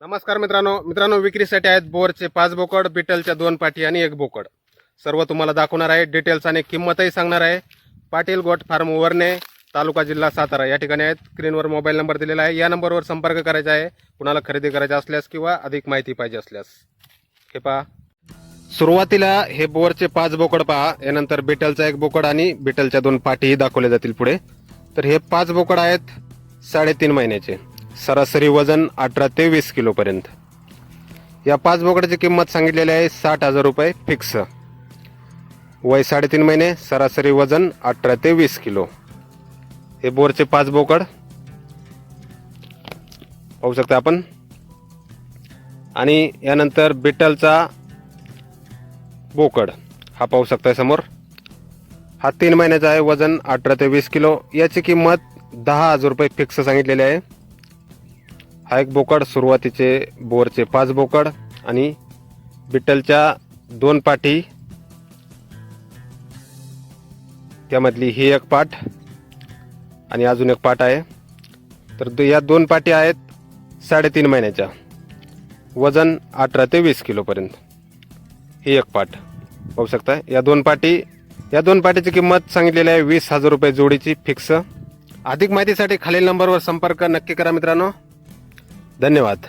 नमस्कार मित्रांनो. मित्रांनो विक्रीसाठी आहेत बोरचे पाच बोकड बिटलच्या दोन पाठी आणि एक बोकड. सर्व तुम्हाला दाखवणार आहे. डिटेल्स आणि किंमतही सांगणार आहे. पाटील गोट फार्म वरणे तालुका जिल्हा सातारा. या ठिकाणी आहेत. स्क्रीनवर मोबाईल नंबर दिलेला आहे. या नंबरवर संपर्क करायचा आहे. कुणाला खरेदी करायचा असल्यास किंवा अधिक माहिती पाहिजे असल्यास. हे पहा. सुरुवातीला हे बोरचे पाच बोकड पहा. यानंतर बिटलचा एक बोकड आणि बिटलच्या दोन पाठीही दाखवले जातील पुढे. तर हे पाच बोकड आहेत साडेतीन महिन्याचे. सरासरी वजन अठरा ते वीस किलोपर्यंत या पाच बोकडाची किंमत सांगितलेली आहे साठ हजार रुपये फिक्स. वय साडेतीन महिने सरासरी वजन अठरा ते वीस किलो. हे बोरचे पाच बोकड. पाहू शकता आपण. आणि यानंतर बिटलचा बोकड. हा पाहू शकताय समोर. हा तीन महिन्याचा आहे वजन अठरा ते वीस किलो. याची किंमत दहा हजार रुपये फिक्स सांगितलेली आहे. हा एक बोकड सुरुवातीचे बोरचे पाच बोकड आणि बिट्टलच्या दोन पाठी त्यामधली ही एक पाठ आणि अजून एक पाठ आहे. तर या दोन पाठी आहेत साडेतीन महिन्याच्या. वजन अठरा ते वीस किलोपर्यंत ही एक पाठ पाहू शकता या दोन पाटी या दोन पाटीची किंमत सांगितलेली आहे वीस हजार रुपये जोडीची फिक्स. अधिक माहितीसाठी खालील नंबरवर संपर्क नक्की करा मित्रांनो. धन्यवाद.